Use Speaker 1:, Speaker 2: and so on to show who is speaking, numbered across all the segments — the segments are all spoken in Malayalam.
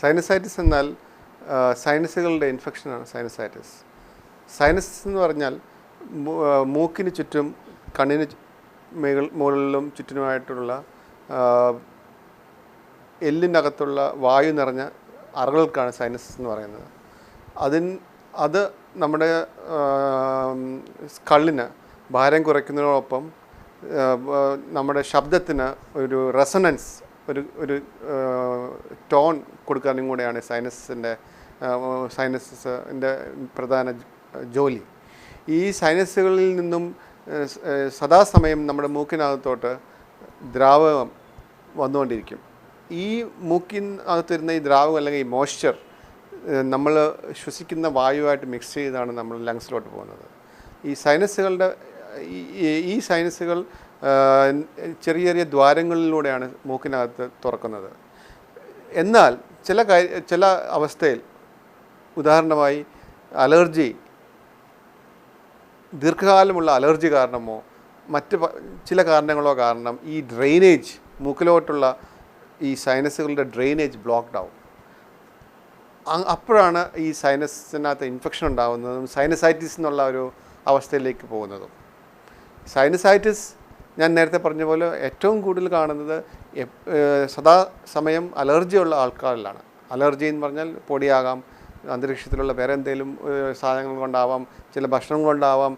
Speaker 1: സൈനസൈറ്റിസ് എന്നാൽ സൈനസുകളുടെ ഇൻഫെക്ഷനാണ് സൈനസൈറ്റിസ് സൈനസ് എന്ന് പറഞ്ഞാൽ മൂക്കിന് ചുറ്റും കണ്ണിന് മുകളിലും ചുറ്റിനുമായിട്ടുള്ള എല്ലിനകത്തുള്ള വായു നിറഞ്ഞ അറകൾക്കാണ് സൈനസ് എന്ന് പറയുന്നത്. അതിൻ അത് നമ്മുടെ സ്കള്ളിന് ഭാരം കുറയ്ക്കുന്നതിനോടൊപ്പം നമ്മുടെ ശബ്ദത്തിന് ഒരു റെസണൻസ് ഒരു ഒരു ടോൺ കൊടുക്കാനും കൂടെയാണ് സൈനസിന്റെ സൈനസിന്റെ പ്രധാന ജോലി. ഈ സൈനസുകളിൽ നിന്നും സദാസമയം നമ്മുടെ മൂക്കിനകത്തോട്ട് ദ്രാവകം വന്നുകൊണ്ടിരിക്കും. ഈ മൂക്കിനകത്ത് വരുന്ന ഈ ദ്രാവകം അല്ലെങ്കിൽ ഈ മോയ്സ്ചർ നമ്മൾ ശ്വസിക്കുന്ന വായുവായിട്ട് മിക്സ് ചെയ്താണ് നമ്മൾ ലങ്സിലോട്ട് പോകുന്നത്. ഈ സൈനസുകളുടെ ഈ- സൈനസുകൾ ചെറിയ ചെറിയ ദ്വാരങ്ങളിലൂടെയാണ് മൂക്കിനകത്ത് തുറക്കുന്നത്. എന്നാൽ ചില കാര്യ ചില അവസ്ഥയിൽ ഉദാഹരണമായി അലർജി ദീർഘകാലമുള്ള അലർജി കാരണമോ മറ്റ് ചില കാരണങ്ങളോ കാരണം ഈ ഡ്രെയിനേജ് മൂക്കിലോട്ടുള്ള ഈ സൈനസുകളുടെ ഡ്രെയിനേജ് ബ്ലോക്ക്ഡ് ആവും. അപ്പോഴാണ് ഈ സൈനസിനകത്ത് ഇൻഫെക്ഷൻ ഉണ്ടാകുന്നതും സൈനസൈറ്റിസ് എന്നുള്ള ഒരു അവസ്ഥയിലേക്ക് പോകുന്നതും. സൈനസൈറ്റിസ് ഞാൻ നേരത്തെ പറഞ്ഞ പോലെ ഏറ്റവും കൂടുതൽ കാണുന്നത് സദാ സമയം അലർജിയുള്ള ആൾക്കാരിലാണ്. അലർജി എന്ന് പറഞ്ഞാൽ പൊടിയാകാം അന്തരീക്ഷത്തിലുള്ള വേറെ എന്തെങ്കിലും സാധനങ്ങൾ കൊണ്ടാവാം ചില ഭക്ഷണം കൊണ്ടാവാം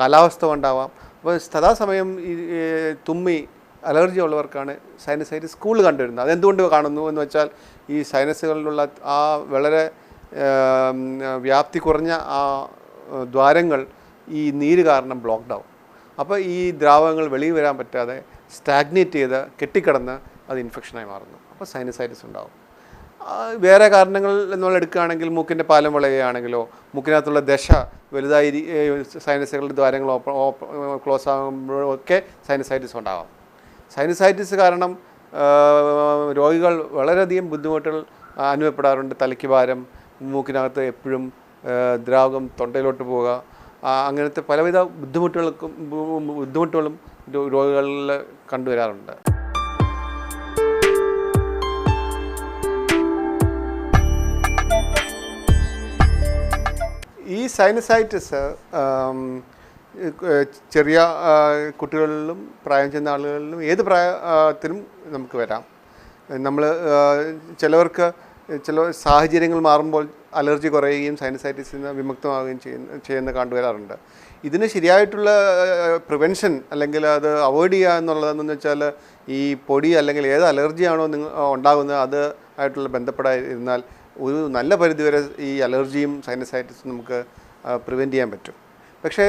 Speaker 1: കാലാവസ്ഥ കൊണ്ടാവാം. അപ്പോൾ സദാസമയം ഈ തുമ്മി അലർജി ഉള്ളവർക്കാണ് സൈനസൈറ്റിസ് കൂടുതൽ കണ്ടുവരുന്നത്. അതെന്തുകൊണ്ട് കാണുന്നു എന്ന് വെച്ചാൽ ഈ സൈനസുകളിലുള്ള ആ വളരെ വ്യാപ്തി കുറഞ്ഞ ആ ദ്വാരങ്ങൾ ഈ നീര് കാരണം ബ്ലോക്ക്ഡ് ആവും. അപ്പോൾ ഈ ദ്രാവകങ്ങൾ വെളിയിൽ വരാൻ പറ്റാതെ സ്റ്റാഗ്നേറ്റ് ചെയ്ത് കെട്ടിക്കിടന്ന് അത് ഇൻഫെക്ഷനായി മാറുന്നു. അപ്പോൾ സൈനസൈറ്റിസ് ഉണ്ടാവും. വേറെ കാരണങ്ങൾ നമ്മൾ എടുക്കുകയാണെങ്കിൽ മൂക്കിന്റെ പാലം വളയുകയാണെങ്കിലോ മൂക്കിനകത്തുള്ള ദശ വലുതായി സൈനസുകളുടെ ദ്വാരങ്ങൾ ക്ലോസ് ആകുമ്പോഴോ ഒക്കെ സൈനസൈറ്റിസ് ഉണ്ടാവാം. സൈനസൈറ്റിസ് കാരണം രോഗികൾ വളരെയധികം ബുദ്ധിമുട്ടുകൾ അനുഭവപ്പെടാറുണ്ട്. തലയ്ക്ക് ഭാരം മൂക്കിനകത്ത് എപ്പോഴും ദ്രാവകം തൊണ്ടയിലോട്ട് പോവുക അങ്ങനത്തെ പലവിധ ബുദ്ധിമുട്ടുകൾക്കും ബുദ്ധിമുട്ടുകളും രോഗികളിൽ കണ്ടുവരാറുണ്ട്. ഈ സൈനസൈറ്റിസ് ചെറിയ കുട്ടികളിലും പ്രായം ചെന്ന ആളുകളിലും ഏത് പ്രായത്തിനും നമുക്ക് വരാം. നമ്മൾ ചിലവർക്ക് ചില സാഹചര്യങ്ങൾ മാറുമ്പോൾ അലർജി കുറയുകയും സൈനസൈറ്റിസിൽ നിന്ന് വിമുക്തമാവുകയും ചെയ്യുന്ന ചെയ്യുന്ന കണ്ടുവരാറുണ്ട്. ഇതിന് ശരിയായിട്ടുള്ള പ്രിവെൻഷൻ അല്ലെങ്കിൽ അത് അവോയ്ഡ് ചെയ്യുക എന്നുള്ളതെന്ന് വെച്ചാൽ ഈ പൊടി അല്ലെങ്കിൽ ഏത് അലർജിയാണോ നിങ്ങൾ ഉണ്ടാകുന്നത് അത് ആയിട്ടുള്ള ബന്ധപ്പെടാതിരുന്നാൽ ഒരു നല്ല പരിധിവരെ ഈ അലർജിയും സൈനസൈറ്റിസും നമുക്ക് പ്രിവെന്റ് ചെയ്യാൻ പറ്റും. പക്ഷേ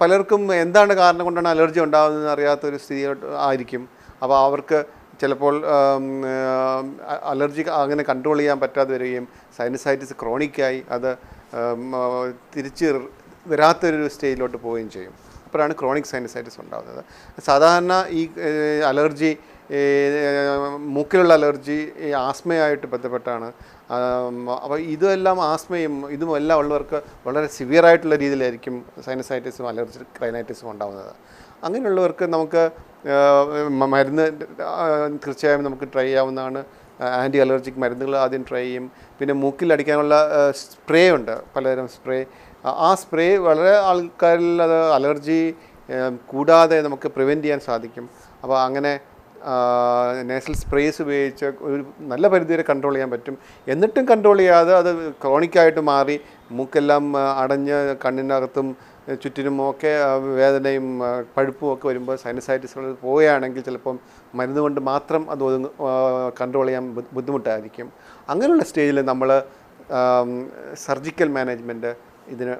Speaker 1: പലർക്കും എന്താണ് കാരണം കൊണ്ടാണ് അലർജി ഉണ്ടാകുന്നതെന്ന് അറിയാത്തൊരു സ്ഥിതി ആയിരിക്കും. അപ്പോൾ അവർക്ക് ചിലപ്പോൾ അലർജി അങ്ങനെ കൺട്രോൾ ചെയ്യാൻ പറ്റാതെ വരികയും സൈനസൈറ്റിസ് ക്രോണിക്കായി അത് തിരിച്ച് വരാത്തൊരു സ്റ്റേജിലോട്ട് പോവുകയും ചെയ്യും. അപ്പോഴാണ് ക്രോണിക് സൈനസൈറ്റിസ് ഉണ്ടാകുന്നത്. സാധാരണ ഈ അലർജി മൂക്കിലുള്ള അലർജി ഈ ആസ്മയായിട്ട് ബന്ധപ്പെട്ടാണ്. അപ്പോൾ ഇതെല്ലാം ആസ്മയും ഇതും എല്ലാം ഉള്ളവർക്ക് വളരെ സിവിയറായിട്ടുള്ള രീതിയിലായിരിക്കും സൈനസൈറ്റിസും അലർജി ക്രൈനൈറ്റിസും ഉണ്ടാകുന്നത്. അങ്ങനെയുള്ളവർക്ക് നമുക്ക് മരുന്ന് തീർച്ചയായും നമുക്ക് ട്രൈ ചെയ്യാവുന്നതാണ്. ആന്റി അലർജിക് മരുന്നുകൾ ആദ്യം ട്രൈ ചെയ്യും. പിന്നെ മൂക്കിൽ അടിക്കാനുള്ള സ്പ്രേ ഉണ്ട്. പലതരം സ്പ്രേ. ആ സ്പ്രേ വളരെ ആൾക്കാരിൽ അത് അലർജി കൂടാതെ നമുക്ക് പ്രിവെന്റ് ചെയ്യാൻ സാധിക്കും. അപ്പോൾ അങ്ങനെ നേസൽ സ്പ്രേസ് ഉപയോഗിച്ച് ഒരു നല്ല പരിധിവരെ കൺട്രോൾ ചെയ്യാൻ പറ്റും. എന്നിട്ടും കൺട്രോൾ ചെയ്യാതെ അത് ക്രോണിക്കായിട്ട് മാറി മൂക്കെല്ലാം അടഞ്ഞ് കണ്ണിനകത്തും ചുറ്റിനും ഒക്കെ വേദനയും പഴുപ്പും ഒക്കെ വരുമ്പോൾ സൈനസൈറ്റിസുകൾ പോവുകയാണെങ്കിൽ ചിലപ്പം മരുന്ന് കൊണ്ട് മാത്രം അത് കൺട്രോൾ ചെയ്യാൻ ബുദ്ധിമുട്ടായിരിക്കും. അങ്ങനെയുള്ള സ്റ്റേജിൽ നമ്മൾ സർജിക്കൽ മാനേജ്മെന്റ് ഇതിന്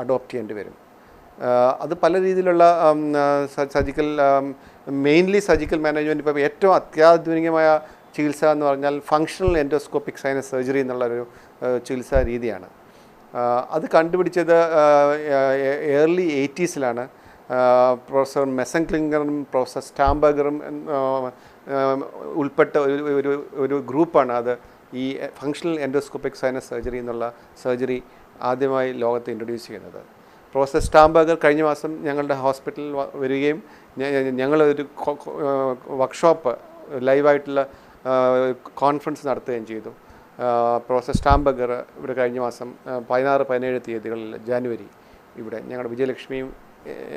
Speaker 1: അഡോപ്റ്റ് ചെയ്യേണ്ടി വരും. അത് പല രീതിയിലുള്ള സർജിക്കൽ മെയിൻലി സർജിക്കൽ മാനേജ്മെന്റ് ഇപ്പോൾ ഏറ്റവും അത്യാധുനികമായ ചികിത്സ എന്ന് പറഞ്ഞാൽ ഫങ്ഷണൽ എൻഡോസ്കോപ്പിക് സൈനസ് സർജറി എന്നുള്ളൊരു ചികിത്സാ രീതിയാണ്. അത് കണ്ടുപിടിച്ചത് ഏർലി എയ്റ്റീസിലാണ് പ്രൊഫസർ മെസൻ ക്ലിംഗറും പ്രൊഫസർ സ്റ്റാംബർഗറും ഉൾപ്പെട്ട ഒരു ഒരു ഒരു ഗ്രൂപ്പാണ് അത് ഈ ഫങ്ഷണൽ എൻഡോസ്കോപ്പിക് സൈനസ് സർജറി എന്നുള്ള സർജറി ആദ്യമായി ലോകത്ത് ഇൻട്രൊഡ്യൂസ് ചെയ്യുന്നത്. പ്രൊഫസർ സ്റ്റാംബർഗർ കഴിഞ്ഞ മാസം ഞങ്ങളുടെ ഹോസ്പിറ്റലിൽ വരികയും ഞങ്ങളൊരു വർക്ക്ഷോപ്പ് ലൈവായിട്ടുള്ള കോൺഫറൻസ് നടത്തുകയും ചെയ്തു. പ്രൊഫസർ സ്റ്റാംബഗർ ഇവിടെ കഴിഞ്ഞ മാസം പതിനാറ് പതിനേഴ് തീയതികളിൽ ജാനുവരി ഇവിടെ ഞങ്ങളുടെ വിജയലക്ഷ്മിയും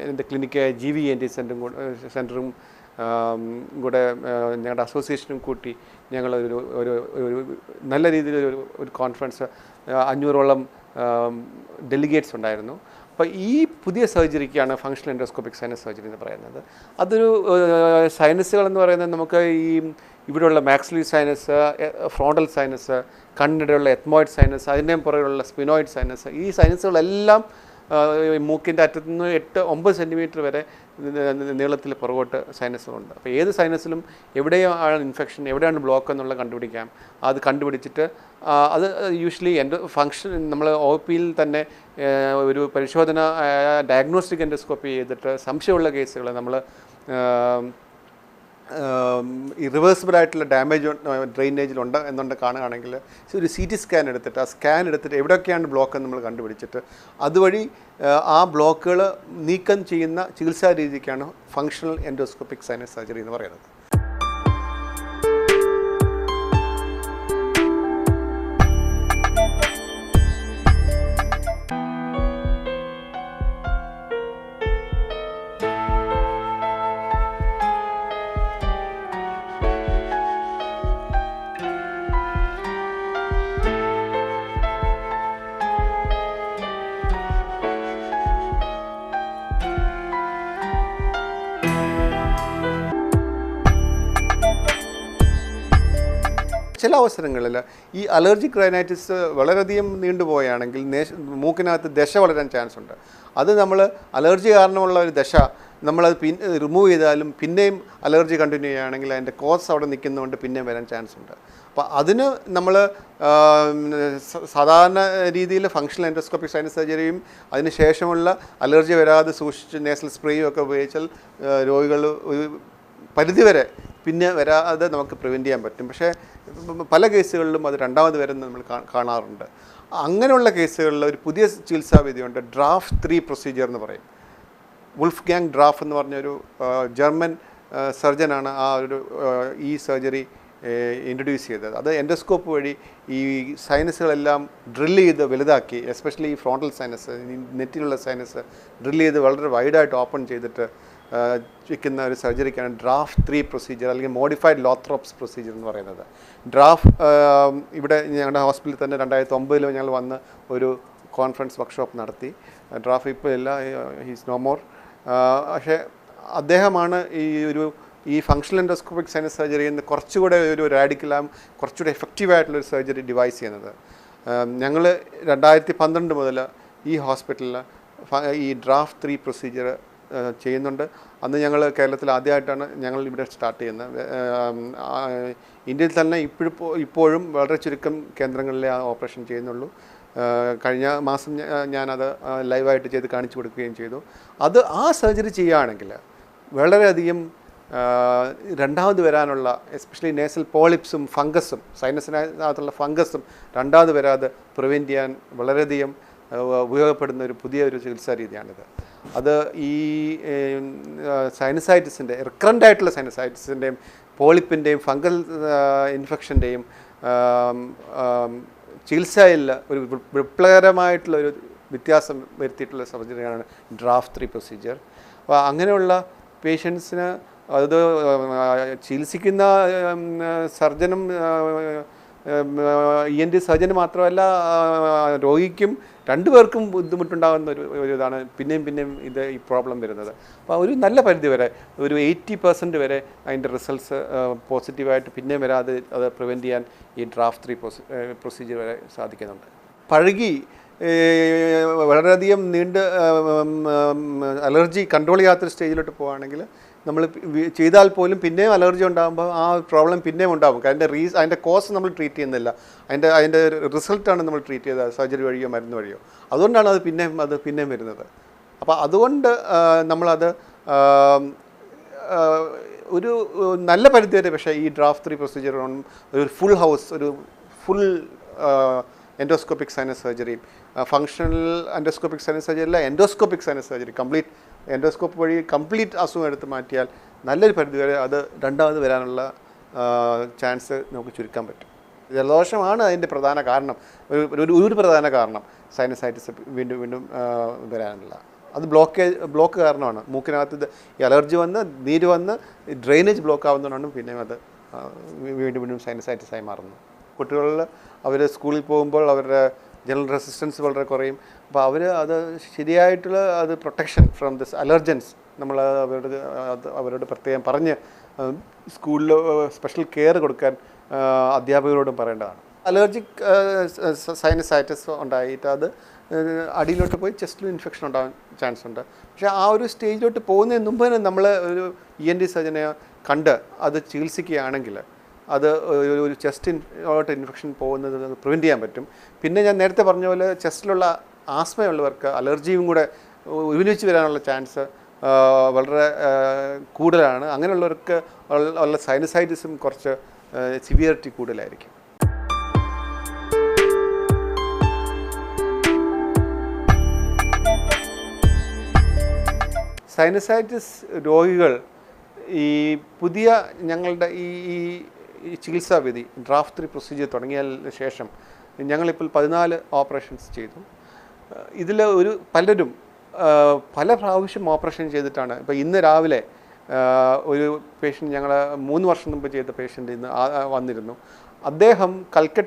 Speaker 1: എന്റെ ക്ലിനിക്കായ ജി വി എൻ ടി സെന്ററും കൂടെ സെന്ററും കൂടെ ഞങ്ങളുടെ അസോസിയേഷനും കൂട്ടി ഞങ്ങളൊരു ഒരു ഒരു നല്ല രീതിയിൽ ഒരു ഒരു കോൺഫറൻസ് അഞ്ഞൂറോളം ഡെലിഗേറ്റ്സ് ഉണ്ടായിരുന്നു. അപ്പോൾ ഈ പുതിയ സർജറിക്കാണ് ഫങ്ഷണൽ എൻഡോസ്കോപ്പിക് സൈനസ് സർജറി എന്ന് പറയുന്നത്. അതൊരു സൈനസുകൾ എന്ന് പറയുന്നത് നമുക്ക് ഈ ഇവിടെയുള്ള മാക്സിലി സൈനസ് ഫ്രോണ്ടൽ സൈനസ് കണ്ണിടെയുള്ള എത്മോയിഡ് സൈനസ് അതിന്റെ പുറകിലുള്ള സ്പിനോയിഡ് സൈനസ് ഈ സൈനസുകളെല്ലാം മൂക്കിന്റെ അറ്റത്തു നിന്ന് എട്ട് ഒമ്പത് സെന്റിമീറ്റർ വരെ നീളത്തിൽ പുറകോട്ട് സൈനസുകളുണ്ട് അപ്പോൾ ഏത് സൈനസിലും എവിടെയാണ് ഇൻഫെക്ഷൻ എവിടെയാണ് ബ്ലോക്ക് എന്നുള്ളത് കണ്ടുപിടിക്കാം. അത് കണ്ടുപിടിച്ചിട്ട് അത് യൂഷ്വലി എന്റെ ഫങ്ഷൻ നമ്മൾ ഒ പിയിൽ തന്നെ ഒരു പരിശോധന ഡയഗ്നോസ്റ്റിക് എൻഡോസ്കോപ്പി ചെയ്തിട്ട് സംശയമുള്ള കേസുകൾ നമ്മൾ റിവേഴ്സിബിൾ ആയിട്ടുള്ള ഡാമേജ് ഡ്രെയിനേജിലുണ്ട് എന്നുണ്ട് കാണുകയാണെങ്കിൽ ഒരു സി ടി സ്കാൻ എടുത്തിട്ട് ആ സ്കാൻ എടുത്തിട്ട് എവിടെയൊക്കെയാണ് ബ്ലോക്ക് നമ്മൾ കണ്ടുപിടിച്ചിട്ട് അതുവഴി ആ ബ്ലോക്കുകൾ നീക്കം ചെയ്യുന്ന ചികിത്സാ രീതിക്കാണ് ഫങ്ഷണൽ എൻഡോസ്കോപ്പിക് സൈനസ് സർജറി എന്ന് പറയുന്നത്. ചില അവസരങ്ങളിൽ ഈ അലർജിക് റൈനൈറ്റിസ് വളരെയധികം നീണ്ടുപോയാണെങ്കിൽ മൂക്കിനകത്ത് ദശ വളരാൻ ചാൻസ് ഉണ്ട്. അത് നമ്മൾ അലർജി കാരണമുള്ള ഒരു ദശ നമ്മളത് പിൻ റിമൂവ് ചെയ്താലും പിന്നെയും അലർജി കണ്ടിന്യൂ ചെയ്യുകയാണെങ്കിൽ അതിന്റെ കോസ് അവിടെ നിൽക്കുന്നതുകൊണ്ട് പിന്നെയും വരാൻ ചാൻസ് ഉണ്ട്. അപ്പോൾ അതിന് നമ്മൾ സാധാരണ രീതിയിൽ ഫങ്ഷണൽ എൻഡോസ്കോപ്പിക് സൈനസ് സർജറിയും അതിന് ശേഷമുള്ള അലർജി വരാതെ സൂക്ഷിച്ച് നേസൽ സ്പ്രേയും ഒക്കെ ഉപയോഗിച്ചാൽ രോഗികൾ ഒരു പരിധിവരെ പിന്നെ വരാതെ നമുക്ക് പ്രിവെന്റ് ചെയ്യാൻ പറ്റും. പക്ഷേ പല കേസുകളിലും അത് രണ്ടാമത് വരുന്നത് നമ്മൾ കാണാറുണ്ട്. അങ്ങനെയുള്ള കേസുകളിൽ ഒരു പുതിയ ചികിത്സാ വിധിയുണ്ട് ഡ്രാഫ്റ്റ് ത്രീ പ്രൊസീജിയർ എന്ന് പറയും. വുൾഫ് ഗാങ് ഡ്രാഫ് എന്ന് പറഞ്ഞൊരു ജർമ്മൻ സർജനാണ് ആ ഒരു ഈ സർജറി ഇൻട്രൊഡ്യൂസ് ചെയ്തത്. അത് എൻഡോസ്കോപ്പ് വഴി ഈ സൈനസുകളെല്ലാം ഡ്രിൽ ചെയ്ത് വലുതാക്കി എസ്പെഷ്യലി ഈ ഫ്രോണ്ടൽ സൈനസ് നെറ്റിലുള്ള സൈനസ് ഡ്രിൽ ചെയ്ത് വളരെ വൈഡായിട്ട് ഓപ്പൺ ചെയ്തിട്ട് ആ, വെക്കുന്ന ഒരു സർജറിക്കാണ് ഡ്രാഫ്റ്റ് ത്രീ പ്രൊസീജിയർ അല്ലെങ്കിൽ മോഡിഫൈഡ് ലോത്രോപ്സ് പ്രൊസീജിയർ എന്ന് പറയുന്നത്. ഡ്രാഫ്റ്റ് ഇവിടെ ഞങ്ങളുടെ ഹോസ്പിറ്റലിൽ തന്നെ രണ്ടായിരത്തി ഒമ്പതിൽ ഞങ്ങൾ വന്ന് ഒരു കോൺഫറൻസ് വർക്ക്ഷോപ്പ് നടത്തി. ഡ്രാഫ്റ്റ് ഇപ്പോൾ ഇല്ല ഹീസ് നോ മോർ. പക്ഷേ അദ്ദേഹമാണ് ഈ ഒരു ഈ ഫങ്ഷണൽ എൻഡോസ്കോപ്പിക് സൈനസ് സർജറി എന്ന് കുറച്ചുകൂടെ ഒരു റാഡിക്കലാം കുറച്ചുകൂടെ എഫക്റ്റീവായിട്ടുള്ളൊരു സർജറി ഡിവൈസ് ചെയ്യുന്നത്. ഞങ്ങൾ രണ്ടായിരത്തി പന്ത്രണ്ട് മുതൽ ഈ ഹോസ്പിറ്റലിൽ ഈ ഡ്രാഫ്റ്റ് ത്രീ പ്രൊസീജിയർ ചെയ്യുന്നുണ്ട്. അന്ന് ഞങ്ങൾ കേരളത്തിൽ ആദ്യമായിട്ടാണ് ഞങ്ങൾ ഇവിടെ സ്റ്റാർട്ട് ചെയ്യുന്നത്. ഇന്ത്യയിൽ തന്നെ ഇപ്പോഴും ഇപ്പോഴും വളരെ ചുരുക്കം കേന്ദ്രങ്ങളിലെ ആ ഓപ്പറേഷൻ ചെയ്യുന്നുള്ളൂ. കഴിഞ്ഞ മാസം ഞാനത് ലൈവായിട്ട് ചെയ്ത് കാണിച്ചു കൊടുക്കുകയും ചെയ്തു. അത് ആ സർജറി ചെയ്യുകയാണെങ്കിൽ വളരെയധികം രണ്ടാമത് വരാനുള്ള എസ്പെഷ്യലി നേസൽ പോളിപ്സും ഫംഗസും സൈനസിനകത്തുള്ള ഫംഗസും രണ്ടാമത് വരാതെ പ്രിവെന്റ് ചെയ്യാൻ വളരെയധികം ഉപയോഗപ്പെടുന്ന ഒരു പുതിയ ഒരു ചികിത്സാ രീതിയാണിത്. അത് ഈ സൈനസൈറ്റിസിന്റെ റിക്കറന്റ് ആയിട്ടുള്ള സൈനസൈറ്റിസിന്റെയും പോളിപ്പിന്റെയും ഫംഗൽ ഇൻഫെക്ഷന്റെയും ചികിത്സയിൽ ഒരു വിപ്ലവകരമായിട്ടുള്ള ഒരു വ്യത്യാസം വരുത്തിയിട്ടുള്ള സർജറിയാണ് ഡ്രാഫ്റ്റ് ത്രീ പ്രൊസീജിയർ അപ്പോൾ അങ്ങനെയുള്ള പേഷ്യൻസിന് അത് ചികിത്സിക്കുന്ന സർജനും ഇ എൻ ടി സർജന് മാത്രമല്ല രോഗിക്കും രോഗിക്കും രണ്ടുപേർക്കും ബുദ്ധിമുട്ടുണ്ടാകുന്ന ഒരു ഇതാണ്. പിന്നെയും പിന്നെയും ഇത് ഈ പ്രോബ്ലം വരുന്നത്. അപ്പോൾ ഒരു നല്ല പരിധി വരെ ഒരു എയ്റ്റി പെർസെന്റ് വരെ അതിന്റെ റിസൾട്ട്സ് പോസിറ്റീവായിട്ട് പിന്നെയും വരാതെ അത് പ്രിവെന്റ് ചെയ്യാൻ ഈ ഡ്രാഫ്റ്റ് ത്രീ പ്രൊസീജിയർ വരെ സാധിക്കുന്നുണ്ട്. പഴകി വളരെയധികം നീണ്ട് അലർജി കൺട്രോൾ ചെയ്യാത്തൊരു സ്റ്റേജിലോട്ട് പോവുകയാണെങ്കിൽ നമ്മൾ ചെയ്താൽ പോലും പിന്നെയും അലർജി ഉണ്ടാകുമ്പോൾ ആ പ്രോബ്ലം പിന്നെയും ഉണ്ടാകും. അതിന്റെ റീസ് അതിന്റെ കോസ് നമ്മൾ ട്രീറ്റ് ചെയ്യുന്നില്ല. അതിന്റെ അതിന്റെ റിസൾട്ടാണ് നമ്മൾ ട്രീറ്റ് ചെയ്തത് സർജറി വഴിയോ മരുന്ന് വഴിയോ. അതുകൊണ്ടാണ് അത് പിന്നെയും അത് പിന്നെയും വരുന്നത്. അപ്പോൾ അതുകൊണ്ട് നമ്മളത് ഒരു നല്ല പരിധി വരെ പക്ഷേ ഈ ഡ്രാഫ്റ്റ് ത്രീ പ്രൊസീജിയർ ഒരു ഫുൾ ഹൗസ് ഒരു full endoscopic sinus surgery functional endoscopic sinus surgery അല്ല endoscopic sinus surgery complete endoscope വഴി കംപ്ലീറ്റ് അസുഖം എടുത്ത് മാറ്റിയാൽ നല്ലൊരു പരിധി വരെ അത് രണ്ടാമത് വരാനുള്ള ചാൻസ് നമുക്ക് ചുരുക്കാൻ പറ്റും. ജലദോഷമാണ് അതിന്റെ പ്രധാന കാരണം. ഒരു ഒരു പ്രധാന കാരണം സൈനസൈറ്റിസ് വീണ്ടും വീണ്ടും വരാനുള്ള. അത് ബ്ലോക്കേജ് ബ്ലോക്ക് കാരണമാണ്. മൂക്കിനകത്ത് ഈ അലർജി വന്ന് നീര് വന്ന് ഡ്രെയിനേജ് ബ്ലോക്ക് ആവുന്നതുകൊണ്ടാണ് പിന്നെയും അത് വീണ്ടും വീണ്ടും സൈനസൈറ്റിസ് ആയി മാറുന്നു കുട്ടികളിൽ അവർ സ്കൂളിൽ പോകുമ്പോൾ അവരുടെ ജനറൽ റെസിസ്റ്റൻസ് വളരെ കുറയും. അപ്പോൾ അവർ അത് ശരിയായിട്ടുള്ള അത് പ്രൊട്ടക്ഷൻ ഫ്രം ദിസ് അലർജൻസ് നമ്മൾ അവരോട് അവരോട് പ്രത്യേകം പറഞ്ഞ് സ്കൂളിൽ സ്പെഷ്യൽ കെയർ കൊടുക്കാൻ അധ്യാപകരോടും പറയേണ്ടതാണ്. അലർജിക് സൈനസൈറ്റിസ് ഉണ്ടായിട്ട് അത് അടിയിലോട്ട് പോയി ചെസ്റ്റിൽ ഇൻഫെക്ഷൻ ഉണ്ടാകാൻ ചാൻസ് ഉണ്ട്. പക്ഷേ ആ ഒരു സ്റ്റേജിലോട്ട് പോകുന്നതിന് മുമ്പ് തന്നെ നമ്മൾ ഒരു ഇ എൻ ഡി സർജനെ കണ്ട് അത് ചികിത്സിക്കുകയാണെങ്കിൽ അത് ഒരു- ഒരു ചെസ്റ്റിലോട്ട് ഇൻഫെക്ഷൻ പോകുന്നത് പ്രിവെന്റ് ചെയ്യാൻ പറ്റും. പിന്നെ ഞാൻ നേരത്തെ പറഞ്ഞ പോലെ ചെസ്റ്റിലുള്ള ആസ്മയുള്ളവർക്ക് അലർജിയും കൂടെ ഒരുമിച്ച് വരാനുള്ള ചാൻസ് വളരെ കൂടുതലാണ്. അങ്ങനെയുള്ളവർക്ക് ഉള്ള- സൈനസൈറ്റിസും കുറച്ച് സിവിയറിറ്റി കൂടുതലായിരിക്കും. സൈനസൈറ്റിസ് രോഗികൾ ഈ പുതിയ ഞങ്ങളുടെ ഈ ഈ ചികിത്സാവിധി ചികിത്സാ വിധി ഡ്രാഫ്റ്റ് പ്രൊസീജിയർ തുടങ്ങിയ ശേഷം ഞങ്ങളിപ്പോൾ പതിനാല് ഓപ്പറേഷൻസ് ചെയ്തു. ഇതിൽ ഒരു പലരും പല പ്രാവശ്യം ഓപ്പറേഷൻ ചെയ്തിട്ടാണ്. ഇപ്പോൾ ഇന്ന് രാവിലെ ഒരു പേഷ്യന്റ് ഞങ്ങൾ മൂന്ന് വർഷം മുമ്പ് ചെയ്ത പേഷ്യന്റ് ഇന്ന് വന്നിരുന്നു. അദ്ദേഹം കൽക്കട്ട